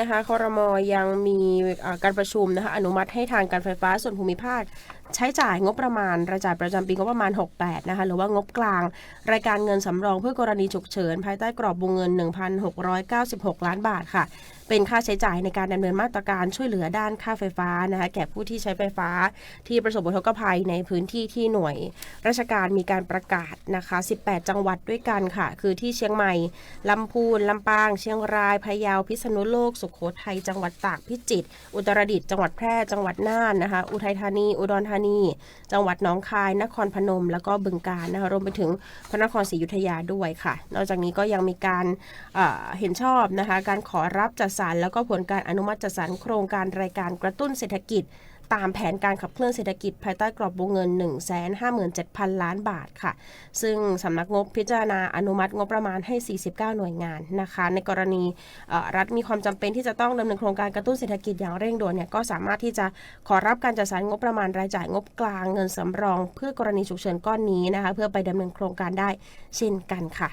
นะคะคอรมอยังมีการประชุมนะคะอนุมัติให้ทางการไฟฟ้าส่วนภูมิภาคใช้จ่ายงบประมาณรายจ่ายประจำปีงบประมาณ 68 นะคะ หรือว่างบกลาง รายการเงินสำรองเพื่อกรณีฉุกเฉิน ภายใต้กรอบวงเงิน 1,696 ล้านบาทค่ะ เป็นค่าใช้จ่ายในการดำเนินมาตรการช่วยเหลือด้านค่าไฟฟ้านะคะ แก่ผู้ที่ใช้ไฟฟ้าที่ประสบอุทกภัยในพื้นที่ที่หน่วย ราชการมีการประกาศนะคะ 18 จังหวัดด้วยกันค่ะ คือที่เชียงใหม่ลำพูนลำปาง เชียงรายพะเยาพิษณุโลก สุขโขทัยจังหวัดตากพิจิตรอุตรดิตถ์จังหวัดแพร่จังหวัดน่านนะคะ อุทัยธานีอุดรธานีจังหวัดน้องคาย นครพนม แล้วก็บึงกาฬนะคะรวมไปถึงพระนครศรีอยุธยาด้วยค่ะ นอกจากนี้ก็ยังมีการเอ่อเห็นชอบนะคะการขอรับจัดสรรแล้วก็ผลการอนุมัติจัดสรรโครงการรายการกระตุ้นเศรษฐกิจ ตามแผนการขับเคลื่อนเศรษฐกิจภายใต้กรอบวงเงิน 157,000 ล้านบาทค่ะ ซึ่งสำนักงบพิจารณาอนุมัติงบประมาณให้ 49 หน่วยงานนะคะ ในกรณีรัฐมีความจำเป็นที่จะต้องดำเนินโครงการกระตุ้นเศรษฐกิจอย่างเร่งด่วนเนี่ยก็สามารถที่จะขอรับการจัดสรรงบประมาณรายจ่ายงบกลางเงินสำรอง เพื่อกรณีฉุกเฉินก้อนนี้นะคะ เพื่อไปดำเนินโครงการได้เช่นกันค่ะ